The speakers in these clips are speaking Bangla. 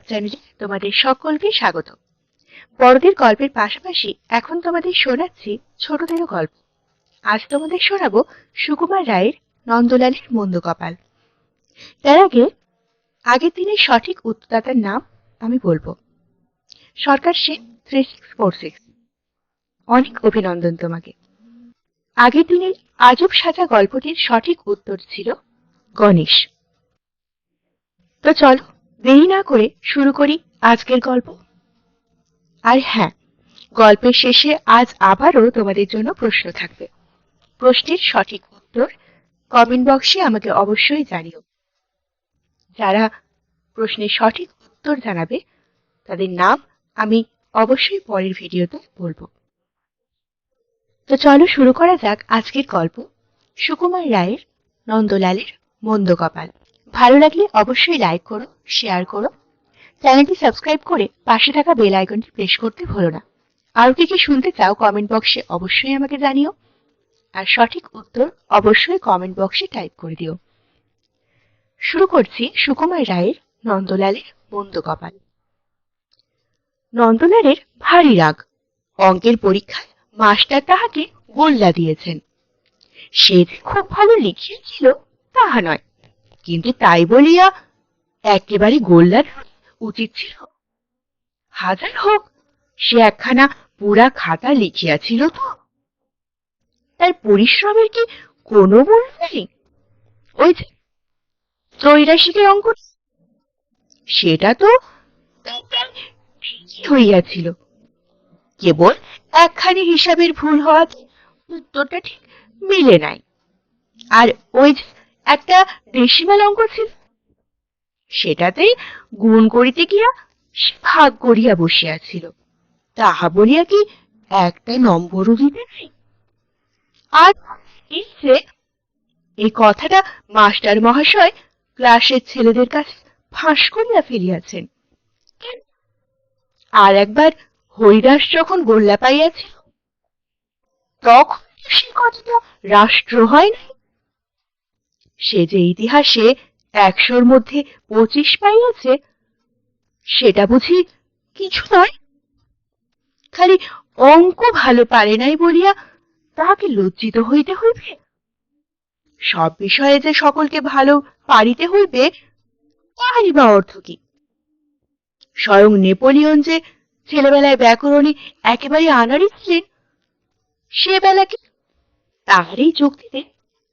চ্যানেলে তোমাদের সকলকে স্বাগত। বড়দের গল্পের পাশাপাশি এখন তোমাদের শোনাচ্ছি গল্প। আজ তোমাদের শোনাবো সুকুমার রায়ের নন্দলালের মন্দ কপাল। তার আগে, আগের দিনের সঠিক উত্তরদাতার নাম আমি বলব। Sarkar Sen three six four six অনেক অভিনন্দন তোমাকে। আগের দিনের আজব সাজা গল্পটির সঠিক উত্তর ছিল গণেশ। তো চলো দেরি না করে শুরু করি আজকের গল্প। আর হ্যাঁ গল্পের শেষে আজ আবারও তোমাদের জন্য প্রশ্ন থাকবে। প্রশ্নের সঠিক উত্তর কমেন্ট বক্সে আমাকে অবশ্যই জানিও। যারা প্রশ্নের সঠিক উত্তর জানাবে, তাদের নাম আমি অবশ্যই পরের ভিডিওতে বলব। তো চলো শুরু করা যাক আজকের গল্প। সুকুমার রায়ের নন্দলালের মন্দ কপাল ভালো লাগলে অবশ্যই লাইক করো শেয়ার করো। চ্যানেলটি সাবস্ক্রাইব করে পাশে থাকা বেল আইকনটি প্রেস করতে ভুলো না। আর কি কি শুনতে চাও কমেন্ট বক্সে অবশ্যই আমাকে জানিও। আর সঠিক উত্তর অবশ্যই কমেন্ট বক্সে টাইপ করে দিও। শুরু করছি সুকুমার রায়ের নন্দলালের মন্দ কপাল। নন্দলালের ভারী রাগ। অঙ্কের পরীক্ষায় মাস্টার তাহাকে গোল্লা দিয়েছেন। সে খুব ভালো লিখিয়েছিল তাহা নয়। কিন্তু তাই বলিয়া একেবারে গোল্লা দেওয়া উচিত ছিল। হাজার হোক, সে একখানা পুরা খাতা লিখিয়াছিল তো। তার পরিশ্রমের কি কোনো মূল্য নেই? ওই যে ত্রৈরাশিকের অঙ্ক সেটা তো হইয়াছিল। কেবল একখানি হিসাবের ভুল হওয়াতে উত্তরটা ঠিক মিলে নাই। আর ওই যে একটা ডেসিমাল অঙ্ক ছিল। সেটাতেই গুণ করিতে গিয়া ভাগ করিয়া বসিয়াছিল তাহা বলিয়া কি একটা নম্বরও দিতে আর যে এই কথাটা মাস্টার মহাশয় ক্লাসের ছেলেদের কাছে ফাঁস করিয়া ফেলিয়াছেন। আর একবার হরিদাস যখন গোল্লা পাইয়াছিল, তখন সে কথাটা রাষ্ট্র হয় নাই। সে যে ইতিহাসে একশোর মধ্যে পঁচিশ পাইয়াছে সেটা বুঝি কিছু নয়? খালি অঙ্ক ভালো পারে নাই বলিয়া তাহাকে লজ্জিত হইতে হইবে? সব বিষয়ে যে সকলকে ভালো পারিতে হইবে, তাহারই বা অর্থ কি? স্বয়ং নেপোলিয়ন যে ছেলেবেলায় ব্যাকরণে একেবারে আনাড়ি ছিলেন, সে বেলাকে তাহারই যুক্তিতে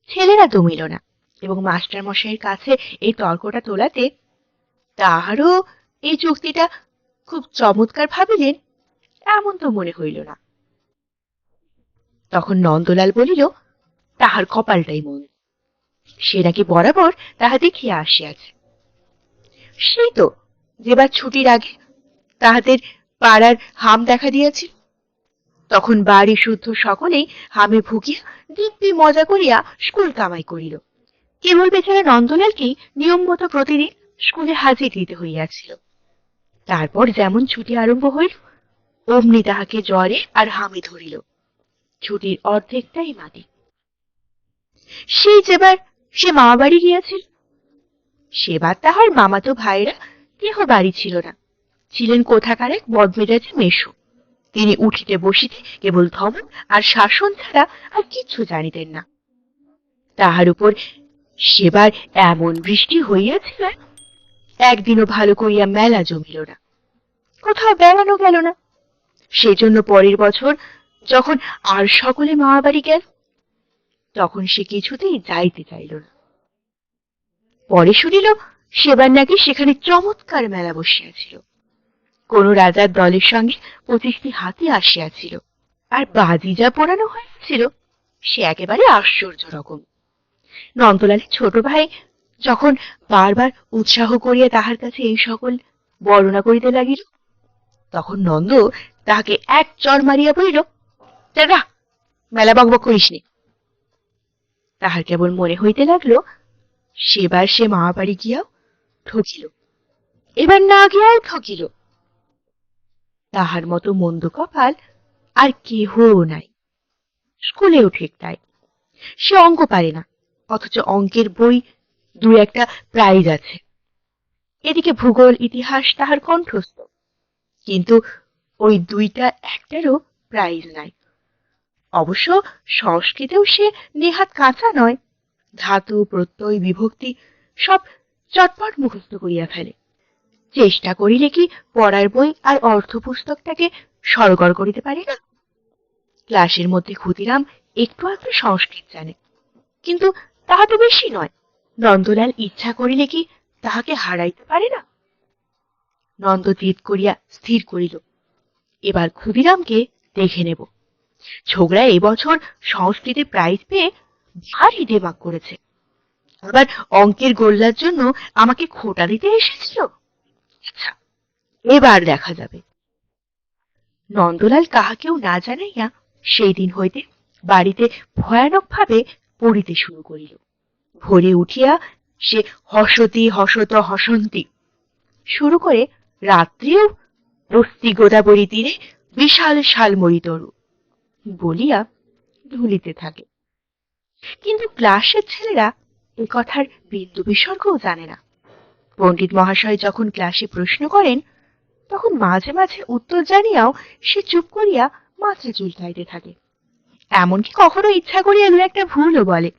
ছেলেরা দমিল না। এবং মাস্টার মশাইয়ের কাছে এই তর্কটা তোলাতে তাহারও এই যুক্তিটা খুব চমৎকার ভাবিলেন এমন তো মনে হইল না। তখন নন্দলাল বলিল, তাহার কপালটাই মন সে নাকি বরাবর তাহা দেখিয়া আসিয়াছে। সেই তো, যেবার ছুটির আগে তাহাদের পাড়ার হাম দেখা দিয়েছিল তখন বাড়ি শুদ্ধ সকলেই হামে ভুগিয়া দিব্যি মজা করিয়া স্কুল কামাই করিল। কেবল বেচারা নন্দলালকেই নিয়ম মতো প্রতিদিন স্কুলে হাজির দিতে হইয়াছিল। তারপর যেমন ছুটি আরম্ভ হইল, অমনি তাহাকে জ্বরে আর হামে ধরিল। ছুটির অর্ধেকটাই মাটি। সেই যেবার সে মামা বাড়ি গিয়াছিল, সেবার তাহার মামাতো ভাইরা কেহ বাড়ি ছিল না। ছিলেন কোথাকার এক বদমেজাজে মেশো তিনি উঠিতে বসিতে কেবল ধমন আর শাসন ছাড়া আর কিচ্ছু জানিতেন না। তাহার উপর সেবার এমন বৃষ্টি হইয়াছিল একদিনও ভালো করিয়া মেলা জমিল না। কোথাও বেড়ানো গেল না। সেজন্য পরের বছর যখন আর সকলে মামা বাড়ি গেল, তখন সে কিছুতেই যাইতে চাইল না। পরে শুনিল, সেবার নাকি সেখানে চমৎকার মেলা বসিয়াছিল। কোন রাজার দলের সঙ্গে পঁচিশটি হাতি আসিয়াছিল। আর বাজি যা পোড়ানো হয়েছিল, সে একেবারে আশ্চর্য রকম নন্দলালের ছোট ভাই যখন বারবার উৎসাহ করিয়া তাহার কাছে এই সকল বর্ণনা করিতে লাগিল, তখন নন্দ তাহাকে এক চর মারিয়া বলিল দাদা মেলা বকবক করিসনি তাহার কেবল মনে হইতে লাগল, সেবার সে মামা বাড়ি গিয়াও ঠকিল, এবার না গিয়াও ঠকিল। তাহার মতো মন্দ কপাল আর কেহ নাই, স্কুলেও ঠিক তাই, সে অঙ্ক পারে না। অথচ অঙ্কের বই দু একটা প্রাইজ আছে। এদিকে ভূগোল, ইতিহাস তাহার কণ্ঠস্থ। কিন্তু ওই দুইটা একটারও প্রাইজ নাই। অবশ্য সংস্কৃতেও সে নেহাত কাঁচা নয়। ধাতু, প্রত্যয়, বিভক্তি সব চটপট মুখস্থ করিয়া ফেলে। চেষ্টা করিলে কি পড়ার বই আর অর্থ পুস্তকটাকে সরগর করিতে পারে? না ক্লাসের মধ্যে ক্ষুদিরাম একটু একটু সংস্কৃত জানে। কিন্তু তাহা তো বেশি নয়। নন্দলাল ইচ্ছা করিলে কি তাহাকে হারাইতে পারে না? নন্দ তিত করিয়া স্থির করিল। এবার ক্ষুদিরামকে দেখে নেব। ছোকরা এবছর সংস্কৃতে প্রাইজ পেয়ে ভারী দেমাক করেছে। আবার অঙ্কের গোল্লার জন্য আমাকে খোটা দিতে এসেছিল। আচ্ছা এবার দেখা যাবে। নন্দলাল কাহাকেও না জানাইয়া সেই দিন হইতে বাড়িতে ভয়ানকভাবে পড়িতে শুরু করিল। ভোরে উঠিয়া সে হসতি হসত হসন্তি। শুরু করে রাত্রিও বস্তি গোদাবরী তীরে বিশাল শালমরি তরু বলিয়া ধুলিতে থাকে। কিন্তু ক্লাসের ছেলেরা এ কথার বিন্দু বিসর্গও জানে না। পণ্ডিত মহাশয় যখন ক্লাসে প্রশ্ন করেন, তখন মাঝে মাঝে উত্তর জানিয়াও সে চুপ করিয়া মাথা চুলকাইতে থাকে। এমনকি কখনো ইচ্ছা করিয়া দু একটা ভুলও বলে।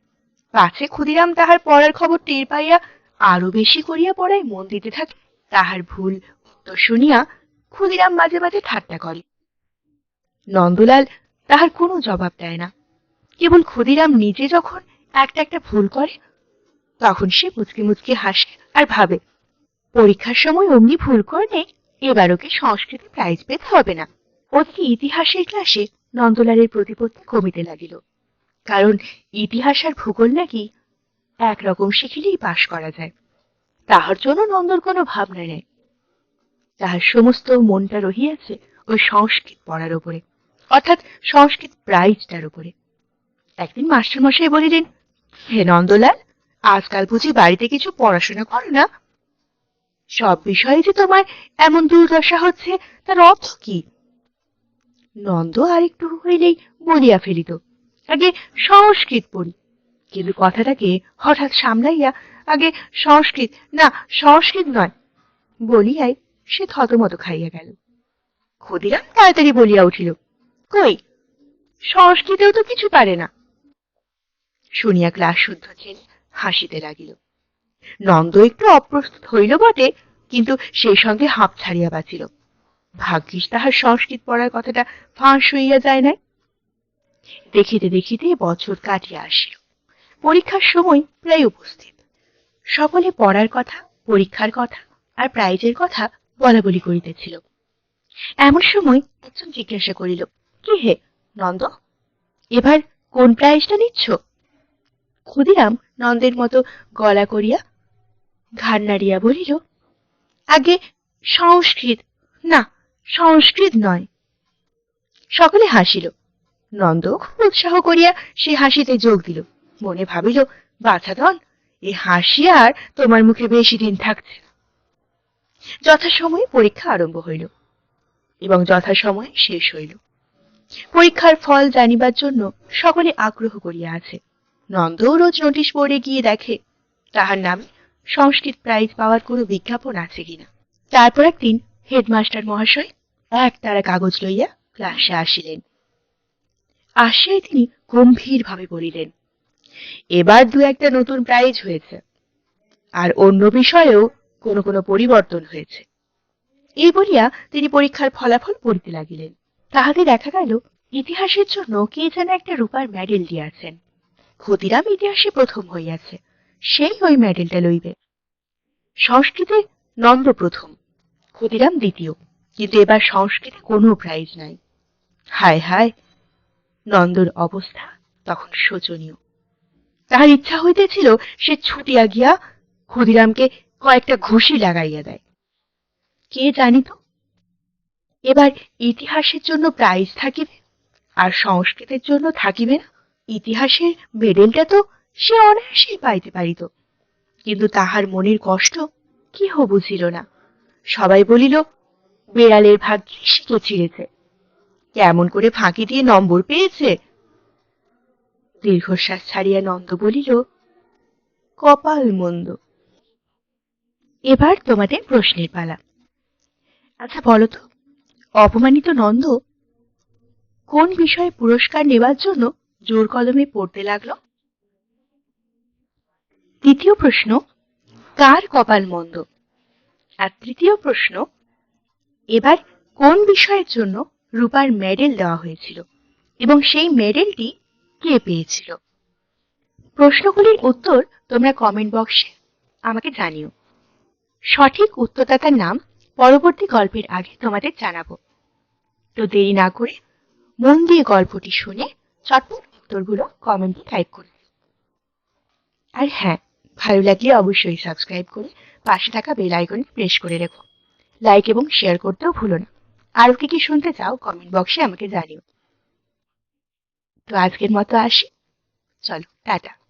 পাছে ক্ষুদিরাম তাহার পড়ার খবর টের পাইয়া আরও বেশি করিয়া পড়ায় মন দিতে থাকে, তাহার ভুল উত্তর শুনিয়া ক্ষুদিরাম মাঝে মাঝে ঠাট্টা করে। নন্দলাল তাহার কোনো জবাব দেয় না। কেবল ক্ষুদিরাম নিজে যখন একটা একটা ভুল করে, তখন সে মুচকি মুচকি হাসে আর ভাবে, পরীক্ষার সময় অমনি ভুল করলে এবার ওকে সংস্কৃতে প্রাইজ পেতে হবে না। ওদিকে ইতিহাসের ক্লাসে নন্দলালের প্রতিপত্তি কমিতে লাগিল। কারণ ইতিহাস আর ভূগোল নাকি একরকম শিখিলেই পাশ করা যায়। তাহার জন্য নন্দর কোনো ভাবনা নেই। তাহার সমস্ত মনটা রহিয়াছে ওই সংস্কৃত পড়ার উপরে। অর্থাৎ সংস্কৃত প্রাইজটার উপরে। একদিন মাস্টারমশাই বলিলেন, হে নন্দলাল, আজকাল বুঝি বাড়িতে কিছু পড়াশোনা করো না? সব বিষয়ে যে তোমার এমন দুর্দশা হচ্ছে, তার অর্থ কি? নন্দ আর একটু হইলেই বলিয়া ফেলিত। আগে সংস্কৃত পড়ি। কিন্তু কথাটাকে হঠাৎ সামলাইয়া আগে সংস্কৃত, না, সংস্কৃত নয়, বলিয়াই সে থতমত খাইয়া গেল। ক্ষুদিরাম তাড়াতাড়ি বলিয়া উঠিল, কই, সংস্কৃতেও তো কিছু পারে না? শুনিয়া ক্লাস শুদ্ধ ছেলে হাসিতে লাগিল। নন্দ একটু অপ্রস্তুত হইল বটে, কিন্তু সেই সঙ্গে হাঁপ ছাড়িয়া বাঁচিল। ভাগ্যিস তাহার সংস্কৃত পড়ার কথাটা ফাঁস হইয়া যায় নাই। দেখিতে দেখিতে বছর কাটিয়া আসিল। পরীক্ষার সময় প্রায় উপস্থিত। সকলে পড়ার কথা, পরীক্ষার কথা আর প্রাইজের কথা বলা বলি করিতেছিল। এমন সময় একজন জিজ্ঞাসা করিল, কি হে নন্দ, এবার কোন প্রাইজটা নিচ্ছ? ক্ষুদিরাম নন্দের মতো গলা করিয়া ঘাড় নাড়িয়া বলিল, আগে সংস্কৃত, না সংস্কৃত নয়। সকলে হাসিল। নন্দ উৎসাহ করিয়া সে হাসিতে যোগ দিল। মনে ভাবিল বাছাধন এ হাসি আর তোমার মুখে বেশি দিন থাকছে। যথাসময়ে পরীক্ষা আরম্ভ হইল এবং যথাসময়ে শেষ হইল। পরীক্ষার ফল জানিবার জন্য সকলে আগ্রহ করিয়া আছে। নন্দও রোজ নোটিশ বোর্ডে গিয়ে দেখে, তাহার নামে সংস্কৃত প্রাইজ পাওয়ার কোনো বিজ্ঞাপন আছে কিনা। তারপর একদিন হেডমাস্টার মহাশয় এক তারা কাগজ লইয়া ক্লাসে আসিলেন। আসিয়াই তিনি গম্ভীরভাবে বলিলেন, এবার দু একটা নতুন প্রাইজ হয়েছে, আর অন্য বিষয়েও কোনো কোনো পরিবর্তন হয়েছে। এই বলিয়া তিনি পরীক্ষার ফলাফল পড়িতে লাগিলেন। তাহাতে দেখা গেল, ইতিহাসের জন্য কে যেন একটা রূপার মেডেল দিয়াছেন। ক্ষতিরাম ইতিহাসে প্রথম হইয়াছে, সেই ওই মেডেলটা লইবে। সংস্কৃতে নন্দ প্রথম। ক্ষতিরাম দ্বিতীয়, কিন্তু এবার সংস্কৃতে কোনো প্রাইজ নাই। হায় হায়, নন্দর অবস্থা তখন শোচনীয়। তাহার ইচ্ছা হইতেছিল সে ছুটিয়া গিয়া ক্ষুদিরামকে কয়েকটা ঘুষি লাগাইয়া দেয়। কে জানিত? এবার ইতিহাসের জন্য প্রাইজ থাকিবে, আর সংস্কৃতের জন্য থাকিবে না। ইতিহাসের মেডেলটা তো সে অনায়াসেই পাইতে পারিত। কিন্তু তাহার মনের কষ্ট কেহ বুঝিল না। সবাই বলিল, বেড়ালের ভাগ্যে শিকে ছিঁড়েছে কেমন করে ফাঁকি দিয়ে নম্বর পেয়েছে? দীর্ঘশ্বাস ছাড়িয়া নন্দ বলিল, কপাল মন্দ। এবার তোমাদের প্রশ্নের পালা। আচ্ছা বলো তো, অপমানিত নন্দ, কোন বিষয়ে পুরস্কার নেবার জন্য জোর কলমে পড়তে লাগল? দ্বিতীয় প্রশ্ন, কার কপাল মন্দ? আর তৃতীয় প্রশ্ন, এবার কোন বিষয়ের জন্য রূপার মেডেল দেওয়া হয়েছিল এবং সেই মেডেলটি কে পেয়েছিল? প্রশ্নগুলির উত্তর তোমরা কমেন্ট বক্সে আমাকে জানিও। সঠিক উত্তরদাতার নাম পরবর্তী গল্পের আগে তোমাদের জানাব। তো দেরি না করে মন দিয়ে গল্পটি শুনে চটপট উত্তরগুলো কমেন্টে টাইপ করে আর হ্যাঁ ভালো লাগলে অবশ্যই সাবস্ক্রাইব করে পাশে থাকা বেল আইকনে প্রেস করে রেখো। লাইক এবং শেয়ার করতেও ভুলো না। আরও কি কি শুনতে চাও কমেন্ট বক্সে আমাকে জানিও। তো আজকের মতো আসি। চলো, টাটা।